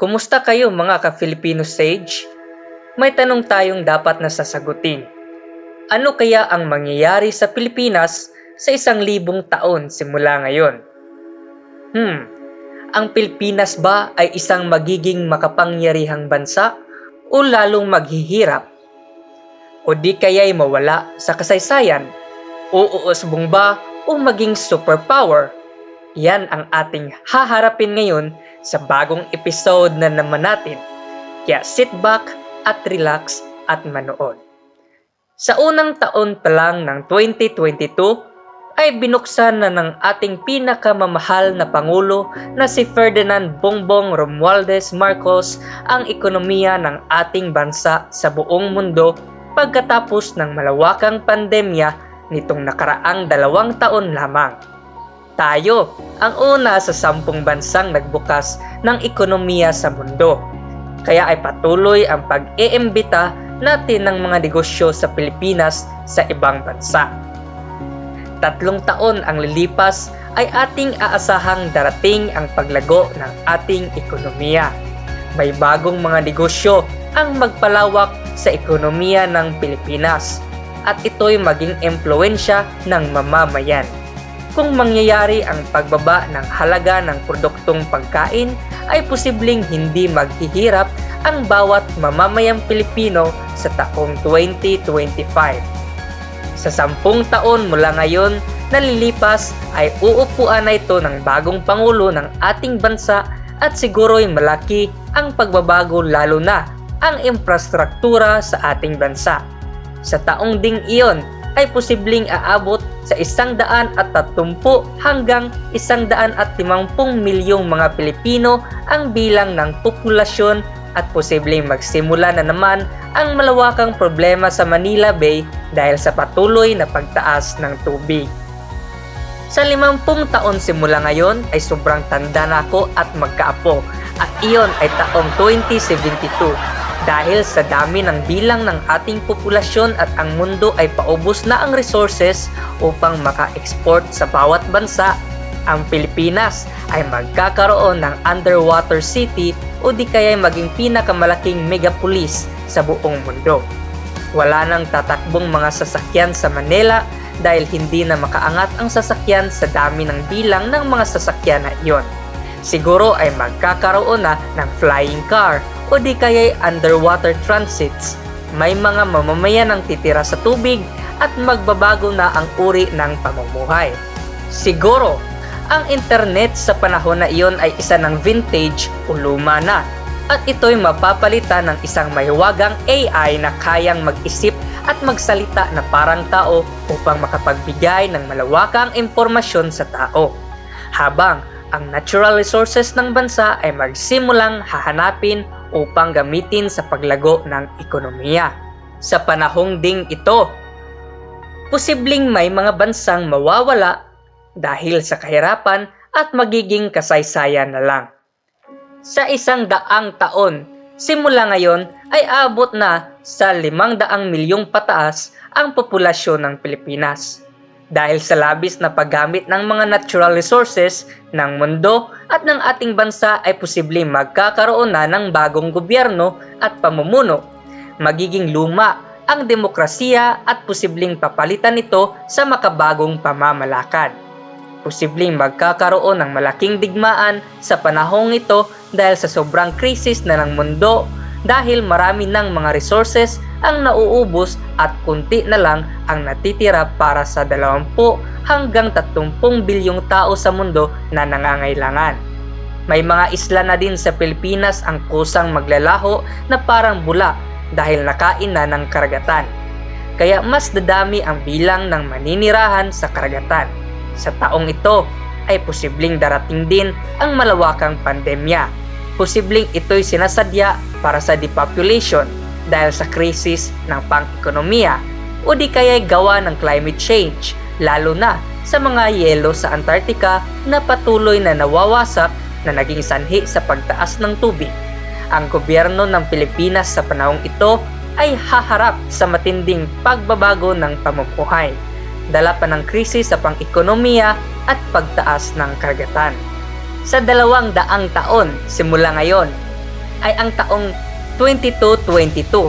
Kumusta kayo mga ka-Filipino Sage? May tanong tayong dapat na sasagutin. Ano kaya ang mangyayari sa Pilipinas sa isang libong taon simula ngayon? Hmm, ang Pilipinas ba ay isang magiging makapangyarihang bansa o lalong maghihirap? O di kaya'y mawala sa kasaysayan? Uusbong ba o maging superpower? Yan ang ating haharapin ngayon sa bagong episode na naman natin. Kaya sit back at relax at manood. Sa unang taon pa lang ng 2022 ay binuksan na ng ating pinakamamahal na Pangulo na si Ferdinand Bongbong Romualdez Marcos ang ekonomiya ng ating bansa sa buong mundo pagkatapos ng malawakang pandemya nitong nakaraang dalawang taon lamang. Tayo ang una sa sampung bansang nagbukas ng ekonomiya sa mundo. Kaya ay patuloy ang pag-iimbita natin ng mga negosyo sa Pilipinas sa ibang bansa. Tatlong taon ang lilipas ay ating aasahang darating ang paglago ng ating ekonomiya. May bagong mga negosyo ang magpalawak sa ekonomiya ng Pilipinas at ito'y maging impluensya ng mamamayan. Kung mangyayari ang pagbaba ng halaga ng produktong pagkain, ay posibleng hindi maghihirap ang bawat mamamayang Pilipino sa taong 2025. Sa sampung taon mula ngayon na lilipas ay uupuan na ito ng bagong Pangulo ng ating bansa at siguro'y malaki ang pagbabago lalo na ang infrastruktura sa ating bansa. Sa taong ding iyon ay posibleng aabot sa isang daan at tatumpu hanggang isang daan at limampung milyong mga Pilipino ang bilang ng populasyon at posibleng magsimula na naman ang malawakang problema sa Manila Bay dahil sa patuloy na pagtaas ng tubig. Sa limampung taon simula ngayon ay sobrang tanda na ako at magkaapo at iyon ay taong 2072 dahil sa dami ng bilang ng ating populasyon at ang mundo ay paubos na ang resources upang maka-export sa bawat bansa, ang Pilipinas ay magkakaroon ng underwater city o di kaya maging pinakamalaking megapolis sa buong mundo. Wala nang tatakbong mga sasakyan sa Manila dahil hindi na makaangat ang sasakyan sa dami ng bilang ng mga sasakyan na iyon. Siguro ay magkakaroon na ng flying car o di kaya'y underwater transits. May mga mamamayan ang titira sa tubig at magbabago na ang uri ng pamumuhay. Siguro, ang internet sa panahon na iyon ay isa ng vintage o luma na at ito'y mapapalitan ng isang mahiwagang AI na kayang mag-isip at magsalita na parang tao upang makapagbigay ng malawakang impormasyon sa tao. Habang ang natural resources ng bansa ay magsimulang hahanapin upang gamitin sa paglago ng ekonomiya. Sa panahong ding ito, posibleng may mga bansang mawawala dahil sa kahirapan at magiging kasaysayan na lang. Sa isang daang taon, simula ngayon ay abot na sa limang daang milyong pataas ang populasyon ng Pilipinas. Dahil sa labis na paggamit ng mga natural resources ng mundo at ng ating bansa ay posibleng magkakaroon na ng bagong gobyerno at pamumuno. Magiging luma ang demokrasiya at posibleng papalitan ito sa makabagong pamamalakad. Posibleng magkakaroon ng malaking digmaan sa panahong ito dahil sa sobrang krisis na ng mundo dahil marami ng mga resources ang nauubos at kunti na lang ang natitira para sa 20 hanggang 30 bilyong tao sa mundo na nangangailangan. May mga isla na din sa Pilipinas ang kusang maglalaho na parang bula dahil nakain na ng karagatan. Kaya mas dadami ang bilang ng maninirahan sa karagatan. Sa taong ito ay posibleng darating din ang malawakang pandemya. Posibleng ito'y sinasadya para sa depopulation dahil sa krisis ng pang-ekonomiya o di kaya gawa ng climate change, lalo na sa mga yelo sa Antarctica na patuloy na nawawasak na naging sanhi sa pagtaas ng tubig. Ang gobyerno ng Pilipinas sa panahong ito ay haharap sa matinding pagbabago ng pamumuhay, dala pa ng krisis sa pang-ekonomiya at pagtaas ng karagatan. Sa dalawang daang taon simula ngayon, ay ang taong 2222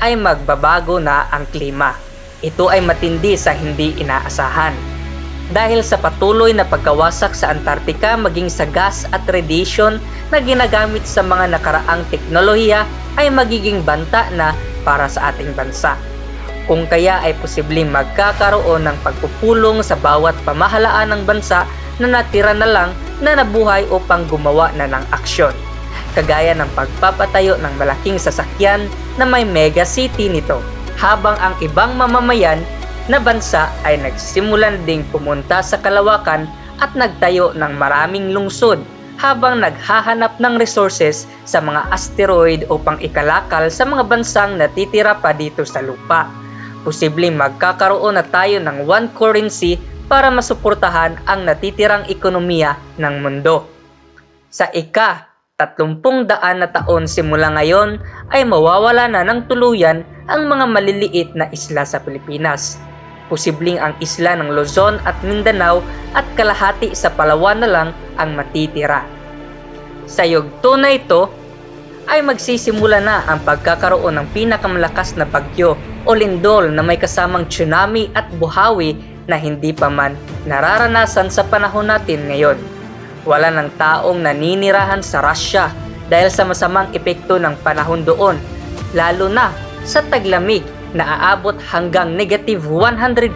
ay magbabago na ang klima. Ito ay matindi sa hindi inaasahan. Dahil sa patuloy na pagkawasak sa Antarctica maging sa gas at radiation na ginagamit sa mga nakaraang teknolohiya ay magiging banta na para sa ating bansa. Kung kaya ay posibleng magkakaroon ng pagpupulong sa bawat pamahalaan ng bansa na natira na lang na nabuhay upang gumawa na ng aksyon. Kagaya ng pagpapatayo ng malaking sasakyan na may mega city nito. Habang ang ibang mamamayan na bansa ay nagsimulan ding pumunta sa kalawakan at nagtayo ng maraming lungsod habang naghahanap ng resources sa mga asteroid upang ikalakal sa mga bansang natitira pa dito sa lupa. Posibleng magkakaroon na tayo ng one currency para masuportahan ang natitirang ekonomiya ng mundo. Sa ika, tatlumpung daan na taon simula ngayon ay mawawala na ng tuluyan ang mga maliliit na isla sa Pilipinas. Posibleng ang isla ng Luzon at Mindanao at kalahati sa Palawan na lang ang matitira. Sa yugto na ito, ay magsisimula na ang pagkakaroon ng pinakamalakas na bagyo o lindol na may kasamang tsunami at buhawi na hindi pa man nararanasan sa panahon natin ngayon. Wala ng taong naninirahan sa Russia dahil sa masamang epekto ng panahon doon, lalo na sa taglamig na aabot hanggang negative 150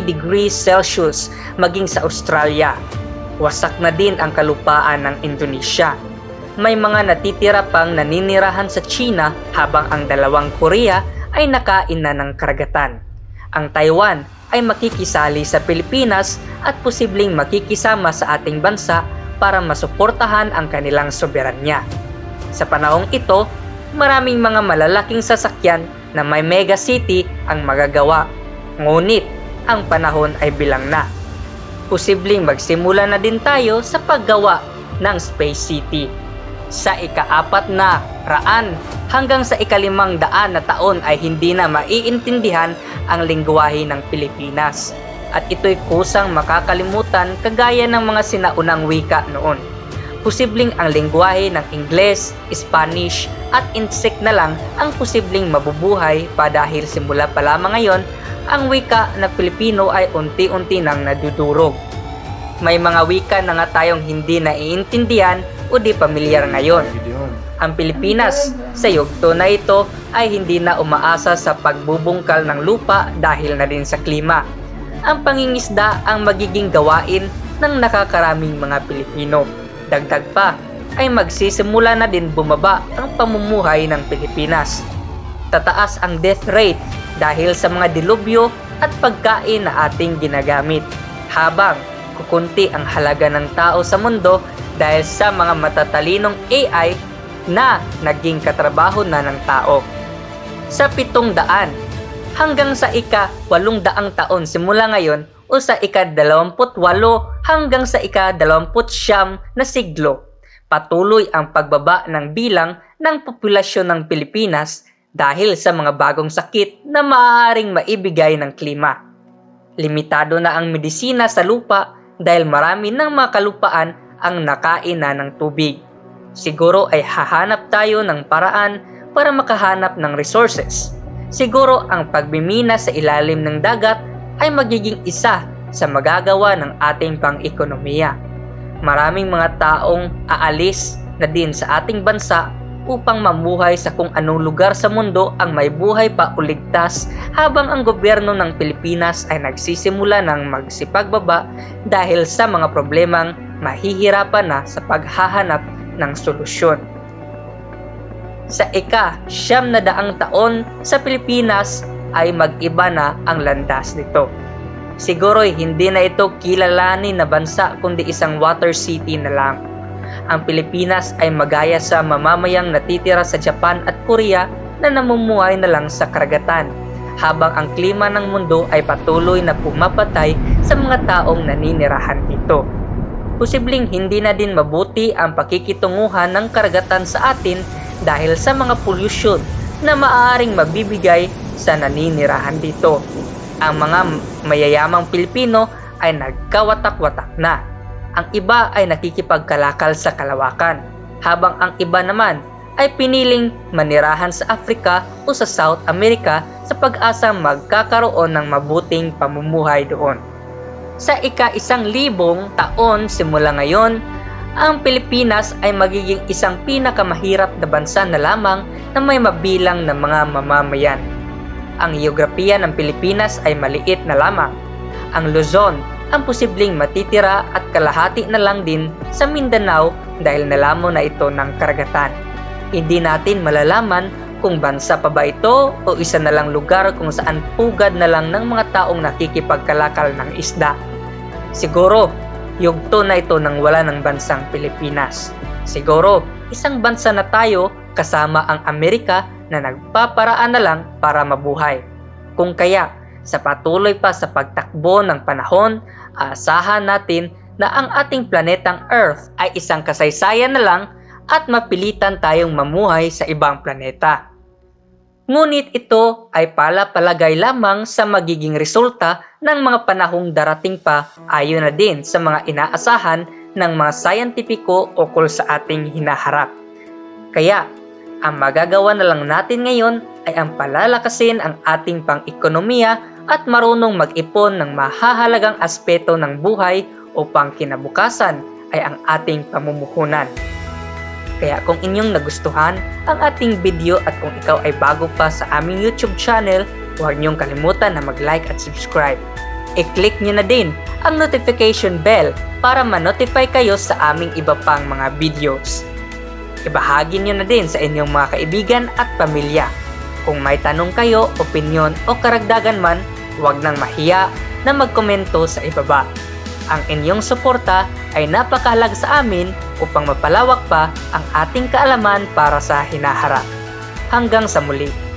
degrees Celsius maging sa Australia. Wasak na din ang kalupaan ng Indonesia. May mga natitira pang naninirahan sa China habang ang dalawang Korea ay nakain na ng karagatan. Ang Taiwan ay makikisali sa Pilipinas at posibleng makikisama sa ating bansa para masuportahan ang kanilang soberanya. Sa panahong ito, maraming mga malalaking sasakyan na may mega city ang magagawa. Ngunit, ang panahon ay bilang na. Posibleng magsimula na din tayo sa paggawa ng Space City. Sa ikaapat na raan hanggang sa ikalimang daan na taon ay hindi na maiintindihan ang lingwahe ng Pilipinas. At ito'y kusang makakalimutan kagaya ng mga sinaunang wika noon. Posibleng ang lingwahe ng Ingles, Spanish at Insect na lang ang posibleng mabubuhay pa dahil simula pa lamang ngayon ang wika na Pilipino ay unti-unti nang nadudurog. May mga wika na nga tayong hindi naiintindihan o di pamilyar ngayon. Ang Pilipinas sa yugto na ito ay hindi na umaasa sa pagbubungkal ng lupa dahil na din sa klima. Ang pangingisda ang magiging gawain ng nakakaraming mga Pilipino. Dagdag pa ay magsisimula na din bumaba ang pamumuhay ng Pilipinas. Tataas ang death rate dahil sa mga dilubyo at pagkain na ating ginagamit. Habang kukunti ang halaga ng tao sa mundo dahil sa mga matatalinong AI na naging katrabaho na ng tao. Sa pitong daan hanggang sa ika walong daang taon simula ngayon o sa ika dalawamput walo hanggang sa ika dalawamput siyam na siglo, patuloy ang pagbaba ng bilang ng populasyon ng Pilipinas dahil sa mga bagong sakit na maaaring maibigay ng klima. Limitado na ang medisina sa lupa dahil marami ng mga kalupaan ang nakain na ng tubig. Siguro ay hahanap tayo ng paraan para makahanap ng resources. Siguro ang pagmimina sa ilalim ng dagat ay magiging isa sa magagawa ng ating pang-ekonomiya. Maraming mga taong aalis na din sa ating bansa upang mamuhay sa kung anong lugar sa mundo ang may buhay pa o ligtas habang ang gobyerno ng Pilipinas ay nagsisimula ng magsipagbaba dahil sa mga problemang mahihirapan na sa paghahanap ng solusyon. Sa ika siyam na daang taon sa Pilipinas ay mag-iba na ang landas nito. Siguro hindi na ito kilalanin na bansa kundi isang water city na lang. Ang Pilipinas ay magaya sa mamamayang natitira sa Japan at Korea na namumuhay na lang sa karagatan habang ang klima ng mundo ay patuloy na pumapatay sa mga taong naninirahan dito. Posibleng hindi na din mabuti ang pakikitunguhan ng karagatan sa atin dahil sa mga pollution na maaaring mabibigay sa naninirahan dito. Ang mga mayayamang Pilipino ay nagkawatak-watak na. Ang iba ay nakikipagkalakal sa kalawakan, habang ang iba naman ay piniling manirahan sa Africa o sa South America sa pag-asa magkakaroon ng mabuting pamumuhay doon. Sa ika-isang libong taon simula ngayon, ang Pilipinas ay magiging isang pinakamahirap na bansa na lamang na may mabilang na mga mamamayan. Ang geografiya ng Pilipinas ay maliit na lamang. Ang Luzon ang posibleng matitira at kalahati na lang din sa Mindanao dahil nalamo na ito ng karagatan. Hindi natin malalaman kung bansa pa ba ito o isa na lang lugar kung saan pugad na lang ng mga taong nakikipagkalakal ng isda. Siguro, yugto na ito ng wala ng bansang Pilipinas. Siguro, isang bansa na tayo kasama ang Amerika na nagpaparaan na lang para mabuhay. Kung kaya, sa patuloy pa sa pagtakbo ng panahon, aasahan natin na ang ating planetang Earth ay isang kasaysayan na lang at mapilitan tayong mamuhay sa ibang planeta. Ngunit ito ay palapalagay lamang sa magiging resulta ng mga panahong darating pa ayon na din sa mga inaasahan ng mga sayantipiko ukol sa ating hinaharap. Kaya, ang magagawa na lang natin ngayon ay ang palalakasin ang ating pang-ekonomiya at marunong mag-ipon ng mahahalagang aspeto ng buhay upang kinabukasan ay ang ating pamumuhunan. Kaya kung inyong nagustuhan ang ating video at kung ikaw ay bago pa sa aming YouTube channel, huwag niyong kalimutan na mag-like at subscribe. I-click niyo na din ang notification bell para ma-notify kayo sa aming iba pang mga videos. Ibahagi niyo na din sa inyong mga kaibigan at pamilya. Kung may tanong kayo, opinyon o karagdagan man, huwag nang mahiya na magkomento sa ibaba. Ang inyong suporta ay napakahalaga sa amin upang mapalawak pa ang ating kaalaman para sa hinaharap. Hanggang sa muli.